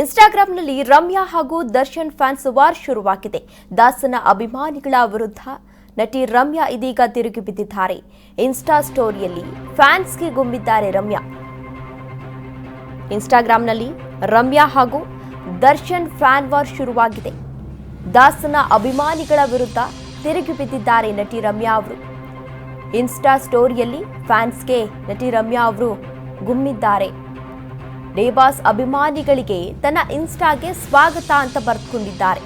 ಇನ್ಸ್ಟಾಗ್ರಾಂನಲ್ಲಿ ರಮ್ಯಾ ಹಾಗೂ Darshan fans war ಶುರುವಾಗಿದೆ. ದಾಸನ ಅಭಿಮಾನಿಗಳ ವಿರುದ್ಧ ನಟಿ ರಮ್ಯಾ ಇದೀಗ ತಿರುಗಿ ಬಿದ್ದಿದ್ದಾರೆ. ಇನ್ಸ್ಟಾ ಸ್ಟೋರಿಯಲ್ಲಿ ಫ್ಯಾನ್ಸ್ಗೆ ಗುಮ್ಮಿದ್ದಾರೆ ರಮ್ಯಾ. ಇನ್ಸ್ಟಾಗ್ರಾಂನಲ್ಲಿ ರಮ್ಯಾ ಹಾಗೂ ದರ್ಶನ್ ಫ್ಯಾನ್ ವಾರ್ ಶುರುವಾಗಿದೆ. ದಾಸನ ಅಭಿಮಾನಿಗಳ ವಿರುದ್ಧ ತಿರುಗಿ ಬಿದ್ದಿದ್ದಾರೆ ನಟಿ ರಮ್ಯಾ ಅವರು. ಇನ್ಸ್ಟಾ ಸ್ಟೋರಿಯಲ್ಲಿ ಫ್ಯಾನ್ಸ್ಗೆ ನಟಿ ರಮ್ಯಾ ಅವರು ಗುಮ್ಮಿದ್ದಾರೆ. ರೇಬಾಸ್ ಅಭಿಮಾನಿಗಳಿಗೆ ತನ್ನ ಇನ್ಸ್ಟಾಗೆ ಸ್ವಾಗತ ಅಂತ ಬರೆದುಕೊಂಡಿದ್ದಾರೆ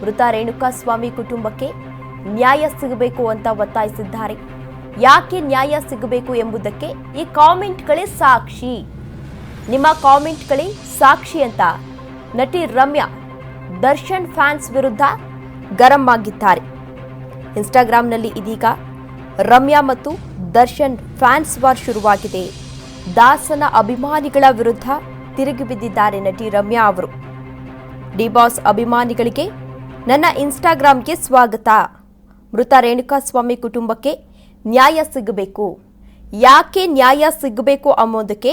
ಮೃತ ರೇಣುಕಾಸ್ವಾಮಿ ಕುಟುಂಬಕ್ಕೆ ನ್ಯಾಯ ಸಿಗಬೇಕು ಅಂತ ಒತ್ತಾಯಿಸಿದ್ದಾರೆ. ಯಾಕೆ ನ್ಯಾಯ ಸಿಗಬೇಕು ಎಂಬುದಕ್ಕೆ ಈ ಕಾಮೆಂಟ್ಗಳೇ ಸಾಕ್ಷಿ. ನಿಮ್ಮ ಕಾಮೆಂಟ್ಗಳೇ ಸಾಕ್ಷಿ ಅಂತ ನಟಿ ರಮ್ಯಾ ದರ್ಶನ್ ಫ್ಯಾನ್ಸ್ ವಿರುದ್ಧ ಗರಂ ಆಗಿದ್ದಾರೆ. ಇನ್ಸ್ಟಾಗ್ರಾಮ್ನಲ್ಲಿ ಇದೀಗ ರಮ್ಯಾ ಮತ್ತು ದರ್ಶನ್ ಫ್ಯಾನ್ಸ್ ವಾರ್ ಶುರುವಾಗಿದೆ. ದಾಸನ ಅಭಿಮಾನಿಗಳ ವಿರುದ್ಧ ತಿರುಗಿ ಬಿದ್ದಿದ್ದಾರೆ ನಟಿ ರಮ್ಯಾ ಅವರು. ಡಿಬಾಸ್ ಅಭಿಮಾನಿಗಳಿಗೆ ನನ್ನ ಇನ್ಸ್ಟಾಗ್ರಾಂಗೆ ಸ್ವಾಗತ. ಮೃತ ರೇಣುಕಾಸ್ವಾಮಿ ಕುಟುಂಬಕ್ಕೆ ನ್ಯಾಯ ಸಿಗಬೇಕು. ಯಾಕೆ ನ್ಯಾಯ ಸಿಗಬೇಕು ಅನ್ನೋದಕ್ಕೆ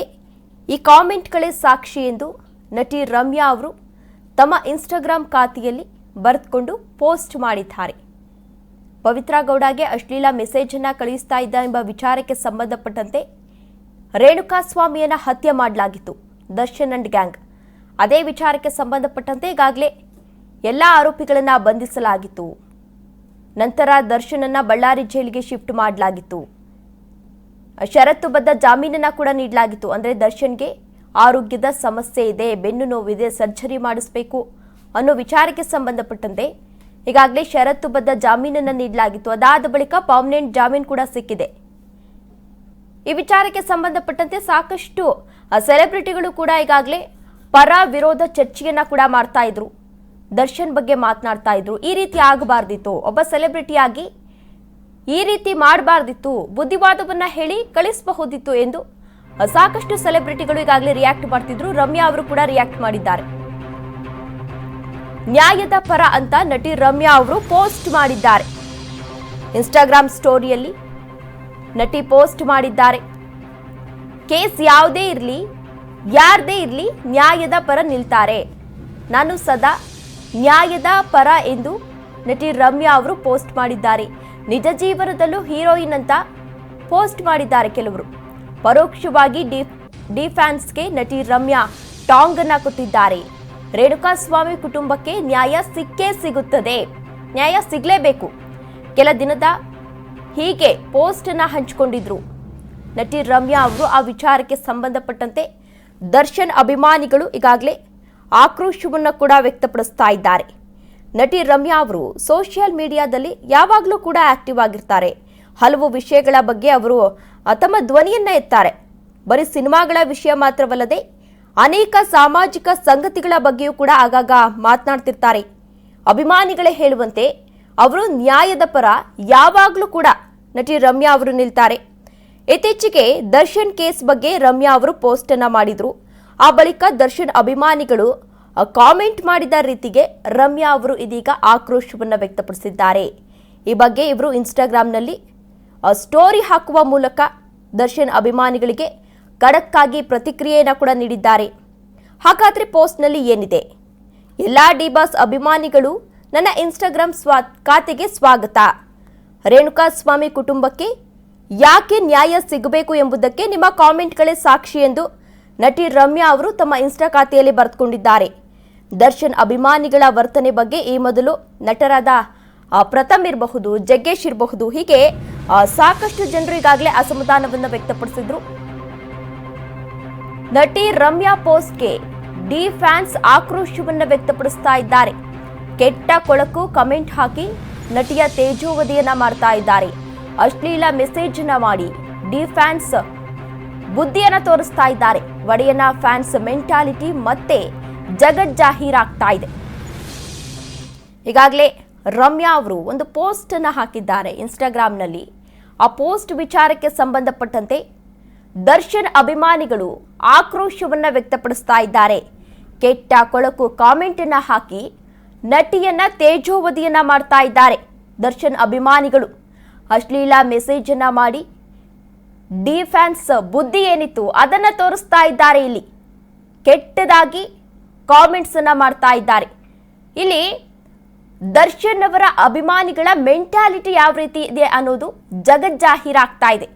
ಈ ಕಾಮೆಂಟ್ಗಳೇ ಸಾಕ್ಷಿ ಎಂದು ನಟಿ ರಮ್ಯಾ ಅವರು ತಮ್ಮ ಇನ್ಸ್ಟಾಗ್ರಾಮ್ ಖಾತೆಯಲ್ಲಿ ಬರೆದುಕೊಂಡು ಪೋಸ್ಟ್ ಮಾಡಿದ್ದಾರೆ. ಪವಿತ್ರ ಗೌಡಗೆ ಅಶ್ಲೀಲ ಮೆಸೇಜನ್ನು ಕಳುಹಿಸ್ತಾ ಇದ್ದ ಎಂಬ ವಿಚಾರಕ್ಕೆ ಸಂಬಂಧಪಟ್ಟಂತೆ ರೇಣುಕಾಸ್ವಾಮಿಯನ್ನ ಹತ್ಯೆ ಮಾಡಲಾಗಿತ್ತು. Darshan and gang. ಅದೇ ವಿಚಾರಕ್ಕೆ ಸಂಬಂಧಪಟ್ಟಂತೆ ಈಗಾಗಲೇ ಎಲ್ಲ ಆರೋಪಿಗಳನ್ನ ಬಂಧಿಸಲಾಗಿತ್ತು. ನಂತರ ದರ್ಶನನ್ನ ಬಳ್ಳಾರಿ ಜೈಲಿಗೆ ಶಿಫ್ಟ್ ಮಾಡಲಾಗಿತ್ತು. ಷರತ್ತುಬದ್ಧ ಜಾಮೀನನ್ನ ಕೂಡ ನೀಡಲಾಗಿತ್ತು. ಅಂದ್ರೆ ದರ್ಶನ್ಗೆ ಆರೋಗ್ಯದ ಸಮಸ್ಯೆ ಇದೆ, ಬೆನ್ನು ನೋವಿದೆ, ಸರ್ಜರಿ ಮಾಡಿಸಬೇಕು ಅನ್ನೋ ವಿಚಾರಕ್ಕೆ ಸಂಬಂಧಪಟ್ಟಂತೆ ಈಗಾಗಲೇ ಷರತ್ತುಬದ್ಧ ಜಾಮೀನನ್ನ ನೀಡಲಾಗಿತ್ತು. ಅದಾದ ಬಳಿಕ ಪರ್ಮನೆಂಟ್ ಜಾಮೀನು ಕೂಡ ಸಿಕ್ಕಿದೆ. ಈ ವಿಚಾರಕ್ಕೆ ಸಂಬಂಧಪಟ್ಟಂತೆ ಸಾಕಷ್ಟು ಸೆಲೆಬ್ರಿಟಿಗಳು ಕೂಡ ಈಗಾಗಲೇ ಪರ ವಿರೋಧ ಚರ್ಚೆಯನ್ನ ಕೂಡ ಮಾಡ್ತಾ ಇದ್ರು. ದರ್ಶನ್ ಬಗ್ಗೆ ಮಾತನಾಡ್ತಾ ಇದ್ರು. ಈ ರೀತಿ ಆಗಬಾರ್ದಿತ್ತು. ಒಬ್ಬ ಸೆಲೆಬ್ರಿಟಿಯಾಗಿ ಈ ರೀತಿ ಮಾಡಬಾರ್ದಿತ್ತು. ಬುದ್ಧಿವಾದವನ್ನ ಹೇಳಿ ಕಳಿಸಬಹುದಿತ್ತು ಎಂದು ಸಾಕಷ್ಟು ಸೆಲೆಬ್ರಿಟಿಗಳು ಈಗಾಗಲೇ ರಿಯಾಕ್ಟ್ ಮಾಡ್ತಿದ್ರು. ರಮ್ಯಾ ಅವರು ಕೂಡ ರಿಯಾಕ್ಟ್ ಮಾಡಿದ್ದಾರೆ. ನ್ಯಾಯದ ಪರ ಅಂತ ನಟಿ ರಮ್ಯಾ ಅವರು ಪೋಸ್ಟ್ ಮಾಡಿದ್ದಾರೆ. ಇನ್ಸ್ಟಾಗ್ರಾಮ್ ಸ್ಟೋರಿಯಲ್ಲಿ ನಟಿ ಪೋಸ್ಟ್ ಮಾಡಿದ್ದಾರೆ. ಕೇಸ್ ಯಾವುದೇ ಇರಲಿ, ಯಾರದೇ ಇರಲಿ ನ್ಯಾಯದ ಪರ ನಿಲ್ತಾರೆ. ನಾನು ಸದಾ ನ್ಯಾಯದ ಪರ ಎಂದು ನಟಿ ರಮ್ಯಾ ಅವರು ಪೋಸ್ಟ್ ಮಾಡಿದ್ದಾರೆ. ನಿಜ ಜೀವನದಲ್ಲೂ ಹೀರೋಯಿನ್ ಅಂತ ಪೋಸ್ಟ್ ಮಾಡಿದ್ದಾರೆ ಕೆಲವರು. ಪರೋಕ್ಷವಾಗಿ ಡಿ ಡಿಫ್ಯಾನ್ಸ್ಗೆ ನಟಿ ರಮ್ಯಾ ಟಾಂಗ್ ಅನ್ನ ಕೊಟ್ಟಿದ್ದಾರೆ. ರೇಣುಕಾಸ್ವಾಮಿ ಕುಟುಂಬಕ್ಕೆ ನ್ಯಾಯ ಸಿಕ್ಕೇ ಸಿಗುತ್ತದೆ. ನ್ಯಾಯ ಸಿಗಲೇಬೇಕು. ಕೆಲ ದಿನದ ಹೀಗೆ ಪೋಸ್ಟ್ ಅನ್ನ ಹಂಚಿಕೊಂಡಿದ್ರು. ನಟಿ ರಮ್ಯಾ ಅವರು ಆ ವಿಚಾರಕ್ಕೆ ಸಂಬಂಧಪಟ್ಟಂತೆ ದರ್ಶನ್ ಅಭಿಮಾನಿಗಳು ಈಗಾಗಲೇ ಆಕ್ರೋಶವನ್ನು ಕೂಡ ವ್ಯಕ್ತಪಡಿಸ್ತಾ ಇದ್ದಾರೆ. ನಟಿ ರಮ್ಯಾ ಅವರು ಸೋಷಿಯಲ್ ಮೀಡಿಯಾದಲ್ಲಿ ಯಾವಾಗಲೂ ಕೂಡ ಆಕ್ಟಿವ್ ಆಗಿರ್ತಾರೆ. ಹಲವು ವಿಷಯಗಳ ಬಗ್ಗೆ ಅವರು ತಮ್ಮ ಧ್ವನಿಯನ್ನ ಎತ್ತಾರೆ. ಬರೀ ಸಿನಿಮಾಗಳ ವಿಷಯ ಮಾತ್ರವಲ್ಲದೆ ಅನೇಕ ಸಾಮಾಜಿಕ ಸಂಗತಿಗಳ ಬಗ್ಗೆಯೂ ಕೂಡ ಆಗಾಗ ಮಾತನಾಡ್ತಿರ್ತಾರೆ. ಅಭಿಮಾನಿಗಳೇ ಹೇಳುವಂತೆ ಅವರು ನ್ಯಾಯದ ಪರ ಯಾವಾಗಲೂ ಕೂಡ ನಟಿ ರಮ್ಯಾ ಅವರು ನಿಲ್ತಾರೆ. ಇತ್ತೀಚೆಗೆ ದರ್ಶನ್ ಕೇಸ್ ಬಗ್ಗೆ ರಮ್ಯಾ ಅವರು ಪೋಸ್ಟ್ ಅನ್ನ ಮಾಡಿದ್ರು. ಆ ಬಳಿಕ ದರ್ಶನ್ ಅಭಿಮಾನಿಗಳು ಕಾಮೆಂಟ್ ಮಾಡಿದ ರೀತಿಗೆ ರಮ್ಯಾ ಅವರು ಇದೀಗ ಆಕ್ರೋಶವನ್ನು ವ್ಯಕ್ತಪಡಿಸಿದ್ದಾರೆ. ಈ ಬಗ್ಗೆ ಇವರು ಇನ್ಸ್ಟಾಗ್ರಾಂನಲ್ಲಿ ಸ್ಟೋರಿ ಹಾಕುವ ಮೂಲಕ ದರ್ಶನ್ ಅಭಿಮಾನಿಗಳಿಗೆ ಖಡಕ್ಕಾಗಿ ಪ್ರತಿಕ್ರಿಯೆಯನ್ನು ಕೂಡ ನೀಡಿದ್ದಾರೆ. ಹಾಗಾದ್ರೆ ಪೋಸ್ಟ್ನಲ್ಲಿ ಏನಿದೆ? ಎಲ್ಲ ಡಿಬಾಸ್ ಅಭಿಮಾನಿಗಳು, ನನ್ನ ಇನ್ಸ್ಟಾಗ್ರಾಮ್ ಸ್ವಾ, ಖಾತೆಗೆ ಸ್ವಾಗತ. ರೇಣುಕಾಸ್ವಾಮಿ ಕುಟುಂಬಕ್ಕೆ ಯಾಕೆ ನ್ಯಾಯ ಸಿಗಬೇಕು ಎಂಬುದಕ್ಕೆ ನಿಮ್ಮ ಕಾಮೆಂಟ್ಗಳೇ ಸಾಕ್ಷಿ ಎಂದು ನಟಿ ರಮ್ಯಾ ಅವರು ತಮ್ಮ ಇನ್ಸ್ಟಾ ಖಾತೆಯಲ್ಲಿ ಬರೆದುಕೊಂಡಿದ್ದಾರೆ. ದರ್ಶನ್ ಅಭಿಮಾನಿಗಳ ವರ್ತನೆ ಬಗ್ಗೆ ಈ ಮೊದಲು ನಟರಾದ ಪ್ರಥಮ್ ಇರಬಹುದು, ಜಗ್ಗೇಶ್ ಇರಬಹುದು, ಹೀಗೆ ಸಾಕಷ್ಟು ಜನರು ಈಗಾಗಲೇ ಅಸಮಾಧಾನವನ್ನು ವ್ಯಕ್ತಪಡಿಸಿದ್ರು. ನಟಿ ರಮ್ಯಾ ಪೋಸ್ಟ್ಗೆ ಡಿ ಫ್ಯಾನ್ಸ್ ಆಕ್ರೋಶವನ್ನು ವ್ಯಕ್ತಪಡಿಸ್ತಾ ಇದ್ದಾರೆ. ಕೆಟ್ಟ ಕೊಳಕು ಕಮೆಂಟ್ ಹಾಕಿ ನಟಿಯ ತೇಜೋವಧಿಯನ್ನ ಮಾಡ್ತಾ ಇದ್ದಾರೆ. ಅಶ್ಲೀಲ ಮೆಸೇಜ್ ಅನ್ನ ಮಾಡಿ ಡಿ ಫ್ಯಾನ್ಸ್ ಬುದ್ಧಿಯನ್ನ ತೋರಿಸ್ತಾ ಇದ್ದಾರೆ. ಒಡೆಯನ ಫ್ಯಾನ್ಸ್ ಮೆಂಟಾಲಿಟಿ ಮತ್ತೆ ಜಗಜ್ಜಾಹೀರಾಗ್ತಾ ಇದೆ. ಈಗಾಗಲೇ ರಮ್ಯಾ ಅವರು ಒಂದು ಪೋಸ್ಟ್ ಅನ್ನ ಹಾಕಿದ್ದಾರೆ ಇನ್ಸ್ಟಾಗ್ರಾಂನಲ್ಲಿ. ಆ ಪೋಸ್ಟ್ ವಿಚಾರಕ್ಕೆ ಸಂಬಂಧಪಟ್ಟಂತೆ ದರ್ಶನ್ ಅಭಿಮಾನಿಗಳು ಆಕ್ರೋಶವನ್ನ ವ್ಯಕ್ತಪಡಿಸ್ತಾ ಇದ್ದಾರೆ. ಕೆಟ್ಟ ಕೊಳಕು ಕಾಮೆಂಟ್ ಅನ್ನ ಹಾಕಿ ನಟಿಯನ್ನ ತೇಜೋವಧಿಯನ್ನ ಮಾಡ್ತಾ ಇದ್ದಾರೆ. ದರ್ಶನ್ ಅಭಿಮಾನಿಗಳು. ಅಶ್ಲೀಲ ಮೆಸೇಜ್ ಅನ್ನ ಮಾಡಿ ಡಿ ಫ್ಯಾನ್ಸ್ ಬುದ್ಧಿ ಏನಿತ್ತು ಅದನ್ನ ತೋರಿಸ್ತಾ ಇದ್ದಾರೆ ಇಲ್ಲಿ. ಕೆಟ್ಟದಾಗಿ ಕಾಮೆಂಟ್ಸ್ ಅನ್ನ ಮಾಡ್ತಾ ಇದ್ದಾರೆ. ಇಲ್ಲಿ ದರ್ಶನ್ ಅವರ ಅಭಿಮಾನಿಗಳ ಮೆಂಟಾಲಿಟಿ ಯಾವ ರೀತಿ ಇದೆ ಅನ್ನೋದು ಜಗಜ್ಜಾಹೀರಾಗ್ತಾ ಇದೆ.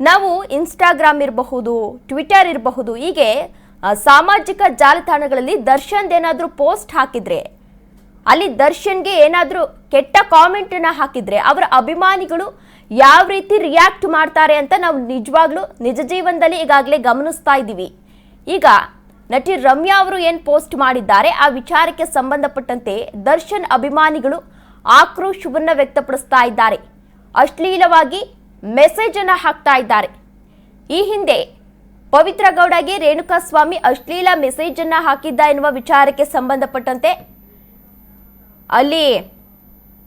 ನಾವು ಇನ್ಸ್ಟಾಗ್ರಾಮ್ ಇರಬಹುದು, ಟ್ವಿಟರ್ ಇರಬಹುದು, ಹೀಗೆ ಸಾಮಾಜಿಕ ಜಾಲತಾಣಗಳಲ್ಲಿ ದರ್ಶನ್ ಏನಾದರೂ ಪೋಸ್ಟ್ ಹಾಕಿದ್ರೆ, ಅಲ್ಲಿ ದರ್ಶನ್ಗೆ ಏನಾದರೂ ಕೆಟ್ಟ ಕಾಮೆಂಟನ್ನು ಹಾಕಿದ್ರೆ ಅವರ ಅಭಿಮಾನಿಗಳು ಯಾವ ರೀತಿ ರಿಯಾಕ್ಟ್ ಮಾಡ್ತಾರೆ ಅಂತ ನಾವು ನಿಜವಾಗ್ಲೂ ನಿಜ ಜೀವನದಲ್ಲಿ ಈಗಾಗಲೇ ಗಮನಿಸ್ತಾ ಇದ್ದೀವಿ. ಈಗ ನಟಿ ರಮ್ಯಾ ಅವರು ಏನು ಪೋಸ್ಟ್ ಮಾಡಿದ್ದಾರೆ, ಆ ವಿಚಾರಕ್ಕೆ ಸಂಬಂಧಪಟ್ಟಂತೆ ದರ್ಶನ್ ಅಭಿಮಾನಿಗಳು ಆಕ್ರೋಶವನ್ನ ವ್ಯಕ್ತಪಡಿಸ್ತಾ ಇದ್ದಾರೆ. ಅಶ್ಲೀಲವಾಗಿ ಮೆಸೇಜ್ ಅನ್ನ ಹಾಕ್ತಾ ಇದ್ದಾರೆ. ಈ ಹಿಂದೆ ಪವಿತ್ರ ಗೌಡಗೆ ರೇಣುಕಾ ಸ್ವಾಮಿ ಅಶ್ಲೀಲ ಮೆಸೇಜ್ ಅನ್ನ ಹಾಕಿದ್ದ ಎನ್ನುವ ವಿಚಾರಕ್ಕೆ ಸಂಬಂಧಪಟ್ಟಂತೆ ಅಲ್ಲಿ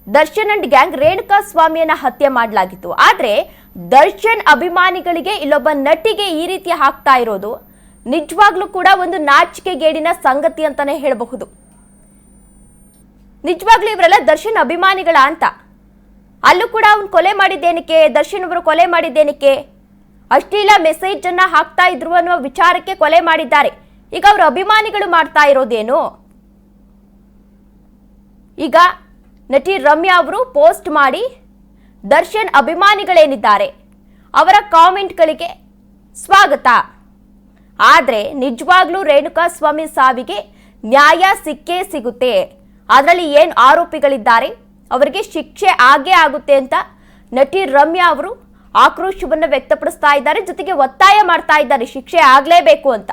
ದರ್ಶನ್ ಅಂಡ್ ಗ್ಯಾಂಗ್ ರೇಣುಕಾ ಸ್ವಾಮಿಯನ್ನ ಹತ್ಯೆ ಮಾಡಲಾಗಿತ್ತು. ಆದ್ರೆ ದರ್ಶನ್ ಅಭಿಮಾನಿಗಳಿಗೆ ಇಲ್ಲೊಬ್ಬ ನಟಿಗೆ ಈ ರೀತಿ ಹಾಕ್ತಾ ಇರೋದು ನಿಜವಾಗ್ಲೂ ಕೂಡ ಒಂದು ನಾಚಿಕೆಗೇಡಿನ ಸಂಗತಿ ಅಂತಾನೆ ಹೇಳಬಹುದು. ನಿಜವಾಗ್ಲೂ ಇವರೆಲ್ಲ ದರ್ಶನ್ ಅಭಿಮಾನಿಗಳ ಅಂತ? ಅಲ್ಲೂ ಕೂಡ ಅವ್ನು ಕೊಲೆ ಮಾಡಿದ್ದೇನಕ್ಕೆ? ದರ್ಶನ್ ಅವರು ಕೊಲೆ ಮಾಡಿದ್ದೇನಕ್ಕೆ? ಅಶ್ಲೀಲ ಮೆಸೇಜ್ ಅನ್ನ ಹಾಕ್ತಾ ಇದ್ರು ಅನ್ನುವ ವಿಚಾರಕ್ಕೆ ಕೊಲೆ ಮಾಡಿದ್ದಾರೆ. ಈಗ ಅವ್ರ ಅಭಿಮಾನಿಗಳು ಮಾಡ್ತಾ ಇರೋದೇನು? ಈಗ ನಟಿ ರಮ್ಯಾ ಅವರು ಪೋಸ್ಟ್ ಮಾಡಿ, ದರ್ಶನ್ ಅಭಿಮಾನಿಗಳೇನಿದ್ದಾರೆ? ಅವರ ಕಾಮೆಂಟ್ಗಳಿಗೆ ಸ್ವಾಗತ. ಆದರೆ ನಿಜವಾಗ್ಲೂ ರೇಣುಕಾ ಸ್ವಾಮಿ ಸಾವಿಗೆ ನ್ಯಾಯ ಸಿಕ್ಕೇ ಸಿಗುತ್ತೆ. ಅದರಲ್ಲಿ ಏನು ಆರೋಪಿಗಳಿದ್ದಾರೆ? ಅವರಿಗೆ ಶಿಕ್ಷೆ ಆಗೇ ಆಗುತ್ತೆ ಅಂತ ನಟಿ ರಮ್ಯಾ ಅವರು ಆಕ್ರೋಶವನ್ನು ವ್ಯಕ್ತಪಡಿಸ್ತಾ ಇದ್ದಾರೆ. ಜೊತೆಗೆ ಒತ್ತಾಯ ಮಾಡ್ತಾ ಇದ್ದಾರೆ. ಶಿಕ್ಷೆ ಆಗಲೇಬೇಕು ಅಂತ.